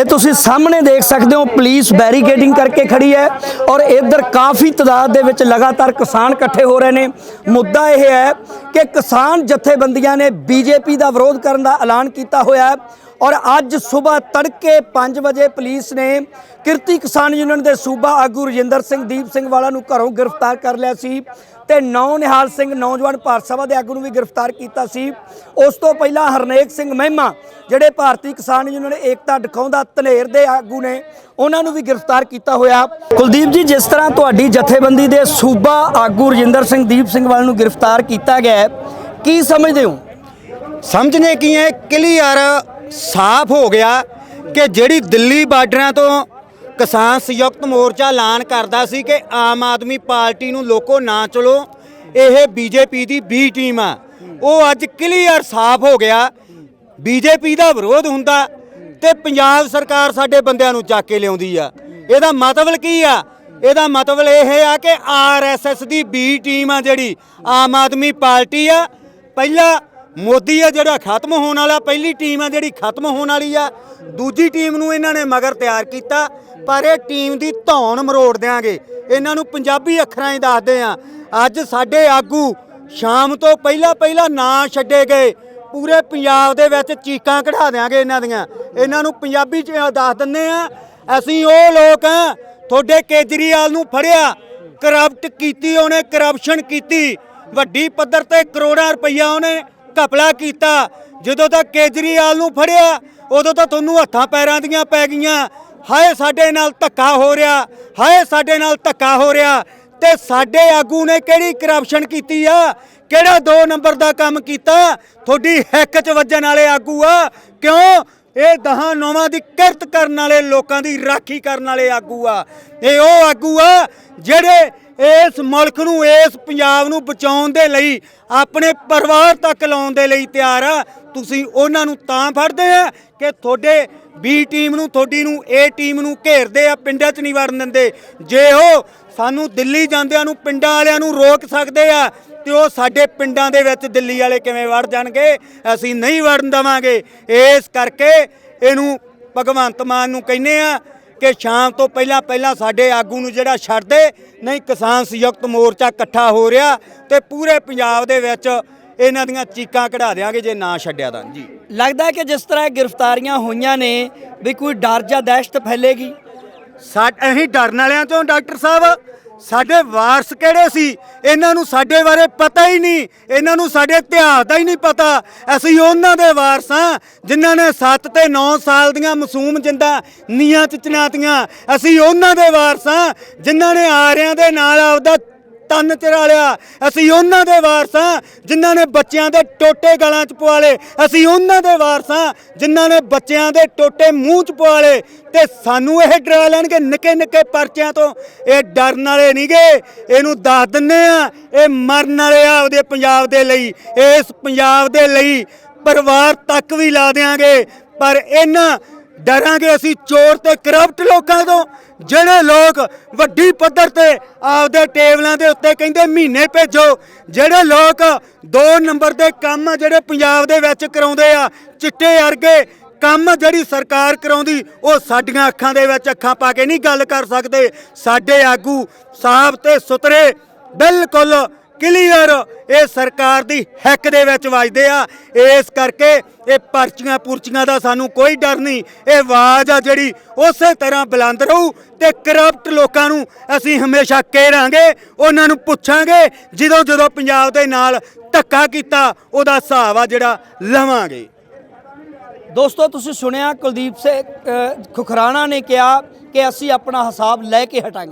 ਇਹ ਤੁਸੀਂ ਸਾਹਮਣੇ ਦੇਖ ਸਕਦੇ ਹੋ, ਪੁਲਿਸ ਬੈਰੀਕੇਡਿੰਗ ਕਰਕੇ ਖੜੀ ਹੈ ਔਰ ਇੱਧਰ ਕਾਫੀ ਤਾਦਾਦ ਦੇ ਵਿੱਚ ਲਗਾਤਾਰ ਕਿਸਾਨ ਇਕੱਠੇ ਹੋ ਰਹੇ ਨੇ। ਮੁੱਦਾ ਇਹ ਹੈ ਕਿ ਕਿਸਾਨ ਜਥੇਬੰਦੀਆਂ ਨੇ ਬੀਜੇਪੀ ਦਾ ਵਿਰੋਧ ਕਰਨ ਦਾ ਐਲਾਨ ਕੀਤਾ ਹੋਇਆ ਹੈ ਔਰ ਅੱਜ ਸਵੇਰ ਤੜਕੇ 5 ਵਜੇ ਪੁਲਿਸ ਨੇ ਕਿਰਤੀ ਕਿਸਾਨ ਯੂਨੀਅਨ ਦੇ ਸੂਬਾ ਆਗੂ ਰਜਿੰਦਰ ਸਿੰਘ, ਦੀਪ ਸਿੰਘ ਵਾਲਾ ਨੂੰ ਘਰੋਂ ਗ੍ਰਿਫਤਾਰ ਕਰ ਲਿਆ ਸੀ। ਤੇ ਨੌ ਨਿਹਾਲ ਸਿੰਘ ਨੌਜਵਾਨ ਭਾਰਤ ਸਭਾ ਦੇ ਆਗੂ ਨੂੰ ਵੀ ਗ੍ਰਿਫਤਾਰ ਕੀਤਾ ਸੀ। ਉਸ ਤੋਂ ਪਹਿਲਾਂ ਹਰਨੇਕ ਸਿੰਘ ਮਹਿਮਾ, ਜਿਹੜੇ ਭਾਰਤੀ ਕਿਸਾਨ ਯੂਨੀਅਨ ਏਕਤਾ ਦਿਖਾਉਂਦਾ ਧਨੇਰ ਦੇ ਆਗੂ ਨੇ, ਉਹਨਾਂ ਨੂੰ ਵੀ ਗ੍ਰਿਫਤਾਰ ਕੀਤਾ ਹੋਇਆ। ਕੁਲਦੀਪ ਜੀ, ਜਿਸ ਤਰ੍ਹਾਂ ਤੁਹਾਡੀ ਜਥੇਬੰਦੀ ਦੇ ਸੂਬਾ ਆਗੂ ਰਜਿੰਦਰ ਸਿੰਘ, ਦੀਪ ਸਿੰਘ ਵਾਲਾ ਨੂੰ ਗ੍ਰਿਫਤਾਰ ਕੀਤਾ ਗਿਆ ਕੀ ਸਮਝਦੇ ਹੋ? ਸਮਝਨੇ ਕੀ ਹੈ? ਕਲੀਅਰ ਸਾਫ਼ ਹੋ ਗਿਆ ਕਿ ਜਿਹੜੀ ਦਿੱਲੀ ਬਾਰਡਰਾਂ ਤੋਂ ਕਿਸਾਨ ਸੰਯੁਕਤ ਮੋਰਚਾ ਐਲਾਨ ਕਰਦਾ ਸੀ ਕਿ ਆਮ ਆਦਮੀ ਪਾਰਟੀ ਨੂੰ ਲੋਕੋ ਨਾ ਚਲੋ, ਇਹ ਬੀਜੇਪੀ ਦੀ ਬੀ ਟੀਮ ਆ। ਉਹ ਅੱਜ ਕਲੀਅਰ ਸਾਫ਼ ਹੋ ਗਿਆ। ਬੀਜੇਪੀ ਦਾ ਵਿਰੋਧ ਹੁੰਦਾ ਤੇ ਪੰਜਾਬ ਸਰਕਾਰ ਸਾਡੇ ਬੰਦਿਆਂ ਨੂੰ ਚੱਕ ਕੇ ਲਿਆਉਂਦੀ ਆ। ਇਹਦਾ ਮਤਲਬ ਕੀ ਆ? ਇਹਦਾ ਮਤਲਬ ਇਹ ਆ ਕਿ ਆਰਐਸਐਸ ਦੀ ਬੀ ਟੀਮ ਆ ਜਿਹੜੀ ਆਮ ਆਦਮੀ ਪਾਰਟੀ ਆ। ਪਹਿਲਾ ਮੋਦੀ ਆ ਜਿਹੜਾ ਖਤਮ ਹੋਣ ਵਾਲਾ, ਪਹਿਲੀ ਟੀਮ ਆ ਜਿਹੜੀ ਖਤਮ ਹੋਣ ਵਾਲੀ ਆ। ਦੂਜੀ ਟੀਮ ਨੂੰ ਇਹਨਾਂ ਨੇ ਮਗਰ ਤਿਆਰ ਕੀਤਾ, ਪਰ ਇਹ ਟੀਮ ਦੀ ਧੌਣ ਮਰੋੜ ਦਿਆਂਗੇ। ਇਹਨਾਂ ਨੂੰ ਪੰਜਾਬੀ ਅੱਖਰਾਂ 'ਚ ਦੱਸਦੇ ਆ, ਅੱਜ ਸਾਡੇ ਆਗੂ ਸ਼ਾਮ ਤੋਂ ਪਹਿਲਾਂ ਪਹਿਲਾਂ ਨਾਂ ਛੱਡੇ ਗਏ। ਪੂਰੇ ਪੰਜਾਬ ਦੇ ਵਿੱਚ ਚੀਕਾਂ ਕਢਾ ਦਿਆਂਗੇ ਇਹਨਾਂ ਦੀਆਂ। ਇਹਨਾਂ ਨੂੰ ਪੰਜਾਬੀ 'ਚ ਦੱਸ ਦਿੰਦੇ ਆ, ਅਸੀਂ ਉਹ ਲੋਕ ਆ, ਤੁਹਾਡੇ ਕੇਜਰੀਵਾਲ ਨੂੰ ਫੜਿਆ ਕਰਪਟ ਕੀਤੀ ਉਹਨੇ ਕਰਪਸ਼ਨ ਕੀਤੀ। ਵੱਡੀ ਪੱਧਰ ਤੇ ਕਰੋੜਾਂ ਰੁਪਈਆ ਉਹਨੇ ਘਪਲਾ ਕੀਤਾ। ਜਦੋਂ ਤੱਕ ਕੇਜਰੀਵਾਲ ਨੂੰ ਫੜਿਆ, ਉਦੋਂ ਤਾਂ ਤੁਹਾਨੂੰ ਹੱਥਾਂ ਪੈਰਾਂ ਦੀਆਂ ਪੈ ਗਈਆਂ। ਹਾਏ, ਸਾਡੇ ਨਾਲ ਧੱਕਾ ਹੋ ਰਿਹਾ, ਹਾਏ, ਸਾਡੇ ਨਾਲ ਧੱਕਾ ਹੋ ਰਿਹਾ। ਤੇ ਸਾਡੇ ਆਗੂ ਨੇ ਕਿਹੜੀ ਕਰਪਸ਼ਨ ਕੀਤੀ ਆ? ਕਿਹੜਾ 2 ਨੰਬਰ ਦਾ ਕੰਮ ਕੀਤਾ? ਤੁਹਾਡੀ ਹੈਕ 'ਚ ਵੱਜਣ ਵਾਲੇ ਆਗੂ ਆ। ਕਿਉਂ? ਇਹ ਦਹਾਂ ਨੌਵਾਂ ਦੀ ਕਿਰਤ ਕਰਨ ਵਾਲੇ ਲੋਕਾਂ ਦੀ ਰਾਖੀ ਕਰਨ ਵਾਲੇ ਆਗੂ ਆ। ਇਹ ਉਹ ਆਗੂ ਆ ਜਿਹੜੇ ਇਸ ਮੁਲਕ ਨੂੰ, ਇਸ ਪੰਜਾਬ ਨੂੰ ਬਚਾਉਣ ਦੇ ਲਈ, ਆਪਣੇ ਪਰਿਵਾਰ ਤੱਕ ਲਾਉਣ ਦੇ ਲਈ ਤਿਆਰ ਆ। ਤੁਸੀਂ ਉਹਨਾਂ ਨੂੰ ਤਾਂ ਫੜਦੇ ਆ ਕਿ ਤੁਹਾਡੇ ਬੀ ਟੀਮ ਨੂੰ, ਤੁਹਾਡੀ ਨੂੰ ਏ ਟੀਮ ਨੂੰ ਘੇਰਦੇ ਆ, ਪਿੰਡਾਂ 'ਚ ਨਹੀਂ ਵੜਨ ਦਿੰਦੇ। ਜੇ ਉਹ ਸਾਨੂੰ ਦਿੱਲੀ ਜਾਂਦਿਆਂ ਨੂੰ, ਪਿੰਡਾਂ ਵਾਲਿਆਂ ਨੂੰ ਰੋਕ ਸਕਦੇ ਆ, ਤੇ ਉਹ ਸਾਡੇ ਪਿੰਡਾਂ ਦੇ ਵਿੱਚ ਦਿੱਲੀ ਵਾਲੇ ਕਿਵੇਂ ਵੜ ਜਾਣਗੇ? ਅਸੀਂ ਨਹੀਂ ਵੜਨ ਦੇਵਾਂਗੇ। ਇਸ ਕਰਕੇ ਇਹਨੂੰ ਭਗਵੰਤ ਮਾਨ ਨੂੰ ਕਹਿੰਨੇ ਆ ਕਿ ਸ਼ਾਮ ਤੋਂ ਪਹਿਲਾਂ ਪਹਿਲਾਂ ਸਾਡੇ ਆਗੂ ਨੂੰ ਜਿਹੜਾ ਛੱਡ ਦੇ ਨਹੀਂ ਕਿਸਾਨ ਸੰਯੁਕਤ ਮੋਰਚਾ ਇਕੱਠਾ ਹੋ ਰਿਹਾ ਤੇ ਪੂਰੇ ਪੰਜਾਬ ਦੇ ਵਿੱਚ ਇਹਨਾਂ ਦੀਆਂ ਚੀਕਾਂ ਕਢਾ ਦਿਆਂਗੇ ਜੇ ਨਾ ਛੱਡਿਆ ਤਾਂ। ਜੀ। ਲੱਗਦਾ ਕਿ ਜਿਸ ਤਰ੍ਹਾਂ ਗ੍ਰਿਫਤਾਰੀਆਂ ਹੋਈਆਂ ਨੇ ਵੀ ਕੋਈ ਡਰ ਜਾਂ ਦਹਿਸ਼ਤ ਫੈਲੇਗੀ? ਸਾ ਅਸੀਂ ਡਰਨ ਵਾਲਿਆਂ ਤੋਂ ਡਾਕਟਰ ਸਾਹਿਬ। ਸਾਡੇ ਵਾਰਸ ਕਿਹੜੇ ਸੀ? ਇਹਨਾਂ ਨੂੰ ਸਾਡੇ ਬਾਰੇ ਪਤਾ ਹੀ ਨਹੀਂ। ਇਹਨਾਂ ਨੂੰ ਸਾਡੇ ਇਤਿਹਾਸ ਦਾ ਹੀ ਨਹੀਂ ਪਤਾ। ਅਸੀਂ ਉਹਨਾਂ ਦੇ ਵਾਰਸ ਹਾਂ ਜਿਨ੍ਹਾਂ ਨੇ 7 ਤੇ 9 ਸਾਲ ਦੀਆਂ ਮਾਸੂਮ ਜਿੰਦਾ ਨੀਆਂ ਚ ਚਨਾਤੀਆਂ ਅਸੀਂ ਉਹਨਾਂ ਦੇ ਵਾਰਸ ਹਾਂ ਜਿਨ੍ਹਾਂ ਨੇ ਆਰਿਆਂ ਦੇ ਨਾਲ ਆਪਦਾ ਤਨ ਚਰਾਲਿਆ ਅਸੀਂ ਉਹਨਾਂ ਦੇ ਵਾਰਸ ਹਾਂ ਜਿਨ੍ਹਾਂ ਨੇ ਬੱਚਿਆਂ ਦੇ ਟੋਟੇ ਗਲਾਂ 'ਚ ਪਵਾ ਅਸੀਂ ਉਹਨਾਂ ਦੇ ਵਾਰਸ ਹਾਂ ਜਿਨ੍ਹਾਂ ਨੇ ਬੱਚਿਆਂ ਦੇ ਟੋਟੇ ਮੂੰਹ 'ਚ ਪਵਾ ਲਏ ਤੇ ਸਾਨੂੰ ਇਹ ਡਰਾ ਲੈਣਗੇ ਨਿੱਕੇ ਨਿੱਕੇ ਪਰਚਿਆਂ ਤੋਂ। ਇਹ ਡਰਨ ਵਾਲੇ ਨਹੀਂਗੇ। ਇਹਨੂੰ ਦੱਸ ਦਿੰਨੇ ਆ, ਇਹ ਮਰਨ ਵਾਲੇ ਆ ਉਹਦੇ ਪੰਜਾਬ ਦੇ ਲਈ। ਇਸ ਪੰਜਾਬ ਦੇ ਲਈ ਪਰਿਵਾਰ ਤੱਕ ਵੀ ਲਾ ਦੇਾਂਗੇ ਪਰ ਇਹਨਾਂ ਡਰਾਂਗੇ ਅਸੀਂ ਚੋਰ ਤੇ ਕਰਪਟ ਲੋਕਾਂ ਤੋਂ, ਜਿਹੜੇ ਲੋਕ ਵੱਡੀ ਪੱਧਰ ਤੇ ਆਪਦੇ ਟੇਬਲਾਂ ਦੇ ਉੱਤੇ ਕਹਿੰਦੇ ਮਹੀਨੇ ਭੇਜੋ, ਜਿਹੜੇ ਲੋਕ 2 ਨੰਬਰ ਦੇ ਕੰਮ ਜਿਹੜੇ ਪੰਜਾਬ ਦੇ ਵਿੱਚ ਕਰਾਉਂਦੇ ਆ, ਚਿੱਟੇ ਅਰਗੇ ਕੰਮ ਜਿਹੜੀ ਸਰਕਾਰ ਕਰਾਉਂਦੀ, ਉਹ ਸਾਡੀਆਂ ਅੱਖਾਂ ਦੇ ਵਿੱਚ ਅੱਖਾਂ ਪਾ ਕੇ ਨਹੀਂ ਗੱਲ ਕਰ ਸਕਦੇ। ਸਾਡੇ ਆਗੂ ਸਾਫ਼ ਤੇ ਸੁਥਰੇ, ਬਿਲਕੁਲ ਕਲੀਅਰ ਇਹ ਸਰਕਾਰ ਦੀ ਹੈਕ ਦੇ ਵਿੱਚ ਵੱਜਦੇ ਆ। ਇਸ ਕਰਕੇ ਇਹ ਪਰਚੀਆਂ ਪੁਰਚੀਆਂ ਦਾ ਸਾਨੂੰ ਕੋਈ ਡਰ ਨਹੀਂ। ਇਹ ਆਵਾਜ਼ ਆ ਜਿਹੜੀ ਉਸੇ ਤਰ੍ਹਾਂ ਬੁਲੰਦ ਰਹੂ ਤੇ ਕਰਪਟ ਲੋਕਾਂ ਨੂੰ ਅਸੀਂ ਹਮੇਸ਼ਾ ਘੇਰਾਂਗੇ, ਉਹਨਾਂ ਨੂੰ ਪੁੱਛਾਂਗੇ, ਜਦੋਂ ਜਦੋਂ ਪੰਜਾਬ ਦੇ ਨਾਲ ਧੱਕਾ ਕੀਤਾ, ਉਹਦਾ ਹਿਸਾਬ ਆ ਜਿਹੜਾ ਲਵਾਂਗੇ। ਦੋਸਤੋ, ਤੁਸੀਂ ਸੁਣਿਆ ਕੁਲਦੀਪ ਸਿੰਘ ਖੁਖਰਾਣਾ ਨੇ ਕਿਹਾ ਕਿ ਅਸੀਂ ਆਪਣਾ ਹਿਸਾਬ ਲੈ ਕੇ ਹਟਾਂਗੇ।